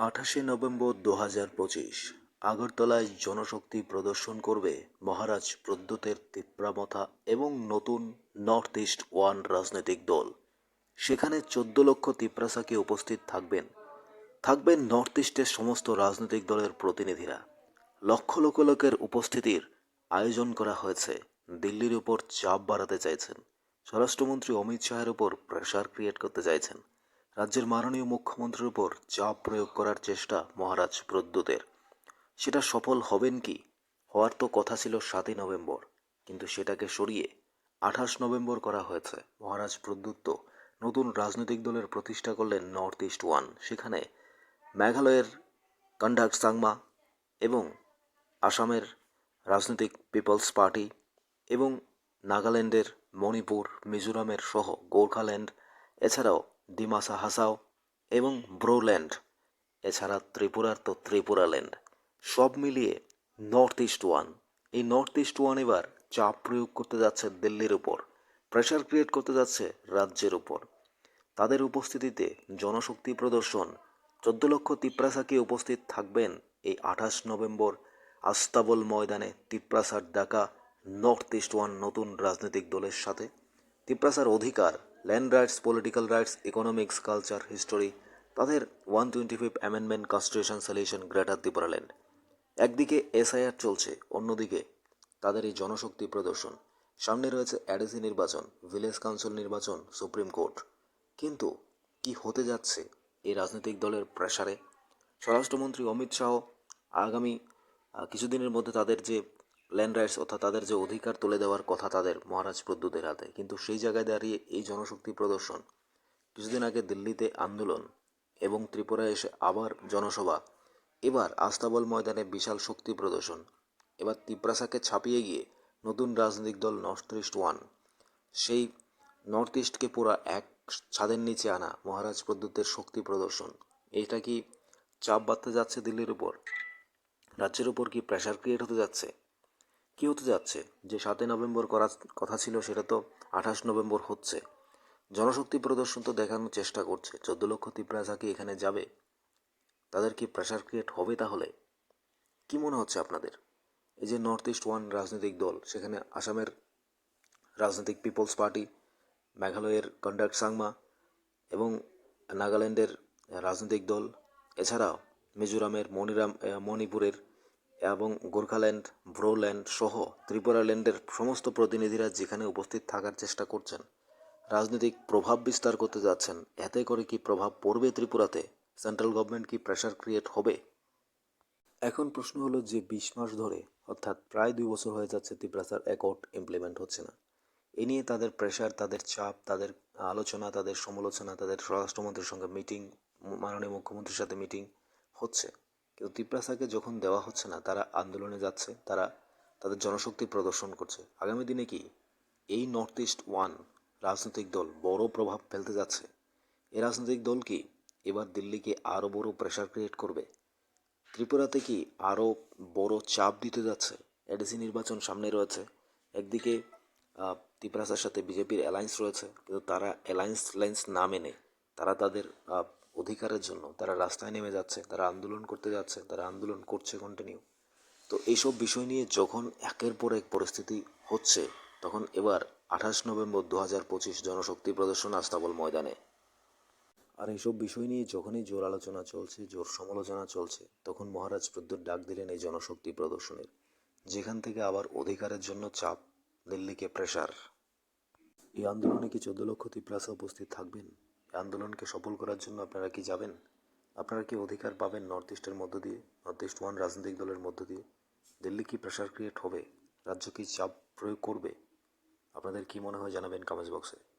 আঠাশে নভেম্বর দু হাজার পঁচিশ, আগরতলায় জনশক্তি প্রদর্শন করবে মহারাজ প্রদ্যুতের তিপ্রামথা এবং নতুন নর্থ ইস্ট ওয়ান রাজনৈতিক দল। সেখানে চোদ্দ লক্ষ তিপ্রাসাকে উপস্থিত থাকবেন। থাকবেন নর্থ ইস্টের সমস্ত রাজনৈতিক দলের প্রতিনিধিরা। লক্ষ লক্ষ লোকের উপস্থিতির আয়োজন করা হয়েছে। দিল্লির উপর চাপ বাড়াতে চাইছেন। স্বরাষ্ট্রমন্ত্রী অমিত শাহের উপর প্রেশার ক্রিয়েট করতে চাইছেন। রাজ্যের মাননীয় মুখ্যমন্ত্রীর উপর চাপ প্রয়োগ করার চেষ্টা মহারাজ প্রদ্যুতের। সেটা সফল হবেন কি? হওয়ার তো কথা ছিল সাতই নভেম্বর, কিন্তু সেটাকে সরিয়ে আঠাশ নভেম্বর করা হয়েছে। মহারাজ প্রদ্যুৎ নতুন রাজনৈতিক দলের প্রতিষ্ঠা করলেন নর্থ ইস্ট ওয়ান, সেখানে মেঘালয়ের কন্ডাক্ট সাংমা এবং আসামের রাজনৈতিক পিপলস পার্টি এবং নাগাল্যান্ডের মণিপুর, মিজোরামের সহ গোর্খাল্যান্ড, এছাড়াও ডিমাসা হাসাও এবং ব্রোল্যান্ড, এছাড়া ত্রিপুরার তো ত্রিপুরাল্যান্ড, সব মিলিয়ে নর্থ ইস্ট ওয়ান। এই নর্থ ইস্ট ওয়ান এবার চাপ প্রয়োগ করতে যাচ্ছে দিল্লির উপর, প্রেশার ক্রিয়েট করতে যাচ্ছে রাজ্যের উপর। তাদের উপস্থিতিতে জনশক্তি প্রদর্শন, চোদ্দ লক্ষ তিপ্রাসাকে উপস্থিত থাকবেন এই আঠাশ নভেম্বর আস্তাবল ময়দানে তিপ্রাসার ডাকা নর্থ ইস্ট ওয়ান নতুন রাজনৈতিক দলের সাথে। তিপ্রাসার অধিকার land rights political rights economics culture history তাদের one twenty fifth amendment constitution solution greater Tripuraland একদিকে এসআইআর চলছে, অন্যদিকে তাদের এই জনশক্তি প্রদর্শন। সামনে রয়েছে অ্যাডিসি নির্বাচন, ভিলেজ কাউন্সিল নির্বাচন, সুপ্রিম কোর্ট। কিন্তু কি হতে যাচ্ছে এই রাজনৈতিক দলের প্রেসারে স্বরাষ্ট্রমন্ত্রী অমিত শাহ আগামী কিছুদিনের মধ্যে তাদের যে ল্যান্ড রাইটস অর্থাৎ তাদের যে অধিকার তুলে দেওয়ার কথা তাদের মহারাজ প্রদ্যুতের হাতে। কিন্তু সেই জায়গায় দাঁড়িয়ে এই জনশক্তি প্রদর্শন, কিছুদিন আগে দিল্লিতে আন্দোলন এবং ত্রিপুরায় এসে আবার জনসভা, এবার আস্তাবল ময়দানে বিশাল শক্তি প্রদর্শন। এবার তিপ্রাসাকে ছাপিয়ে গিয়ে নতুন রাজনৈতিক দল নর্থ ইস্ট ওয়ান, সেই নর্থ ইস্টকে পুরা এক ছাদের নিচে আনা মহারাজ প্রদ্যুতের শক্তি প্রদর্শন। এটা কি চাপ বাড়তে যাচ্ছে দিল্লির উপর? রাজ্যের উপর কি প্রেশার ক্রিয়েট হতে যাচ্ছে? কি হতে যাচ্ছে? যে সাতই নভেম্বর করার কথা ছিল সেটা তো আঠাশ নভেম্বর হচ্ছে। জনশক্তি প্রদর্শন তো দেখানোর চেষ্টা করছে। চোদ্দ লক্ষ তিপ্রাসা কি এখানে যাবে? তাদের কি প্রেশার ক্রিয়েট হবে তাহলে? কি মনে হচ্ছে আপনাদের? এই যে নর্থ ইস্ট ওয়ান রাজনৈতিক দল সেখানে আসামের রাজনৈতিক পিপলস পার্টি মেঘালয়ের কন্ডাক্ট সাংমা এবং নাগাল্যান্ডের রাজনৈতিক দল এছাড়াও মিজোরামের মনিরাম আহ, মণিপুরের এবং গোর্খাল্যান্ড, ব্রোল্যান্ড সহ ত্রিপুরাল্যান্ডের সমস্ত প্রতিনিধিরা যেখানে উপস্থিত থাকার চেষ্টা করছেন, রাজনৈতিক প্রভাব বিস্তার করতে যাচ্ছেন, এতে করে কি প্রভাব পড়বে ত্রিপুরাতে? সেন্ট্রাল গভর্নমেন্ট কি প্রেশার ক্রিয়েট হবে? এখন প্রশ্ন হলো যে বিশ মাস ধরে, অর্থাৎ প্রায় দুই বছর হয়ে যাচ্ছে তিপ্রাসার অ্যাকর্ড ইমপ্লিমেন্ট হচ্ছে না। এ নিয়ে তাদের প্রেশার তাদের চাপ, তাদের আলোচনা, তাদের সমালোচনা, তাদের স্বরাষ্ট্রমন্ত্রীর সঙ্গে মিটিং মাননীয় মুখ্যমন্ত্রীর সাথে মিটিং হচ্ছে। কিন্তু তিপ্রাসাকে যখন দেওয়া হচ্ছে না, তারা আন্দোলনে যাচ্ছে, তারা তাদের জনশক্তি প্রদর্শন করছে। আগামী দিনে কি এই নর্থ ইস্ট ওয়ান রাজনৈতিক দল বড় প্রভাব ফেলতে যাচ্ছে? এ রাজনৈতিক দল কি এবার দিল্লিকে আরও বড় প্রেশার ক্রিয়েট করবে? ত্রিপুরাতে কি আরও বড় চাপ দিতে যাচ্ছে? এডিসি নির্বাচন সামনে রয়েছে। একদিকে ত্রিপুরাসার সাথে বিজেপির অ্যালায়েন্স রয়েছে, কিন্তু তারা অ্যালায়েন্স লাইন্স না মেনে তারা তাদের অধিকারের জন্য তারা রাস্তায় নেমে যাচ্ছে, তারা আন্দোলন করতে যাচ্ছে, তারা আন্দোলন করছে কন্টিনিউ তো এইসব বিষয় নিয়ে যখন একের পর এক পরিস্থিতি হচ্ছে, তখন এবার আঠাশ নভেম্বর দু হাজার পঁচিশ জনশক্তি প্রদর্শন আস্তাবল ময়দানে। আর এইসব বিষয় নিয়ে যখনই জোর আলোচনা চলছে, জোর সমালোচনা চলছে, তখন মহারাজ প্রদ্যুৎ ডাক দিলেন এই জনশক্তি প্রদর্শনের। যেখান থেকে আবার অধিকারের জন্য চাপ, দিল্লিকে প্রেশার এই আন্দোলনে কি চোদ্দ লক্ষ তিপ্রাসা উপস্থিত থাকবেন? আন্দোলনকে সফল করার জন্য আপনারা কি যাবেন? আপনারা কি অধিকার পাবেন নর্থ ইস্টের মধ্য দিয়ে, নর্থ ইস্ট ওয়ান রাজনৈতিক দলের মধ্য দিয়ে? দিল্লি কি প্রেশার ক্রিয়েট হবে? রাজ্য কি চাপ প্রয়োগ করবে? আপনাদের কি মনে হয় জানাবেন কমেন্টস বক্সে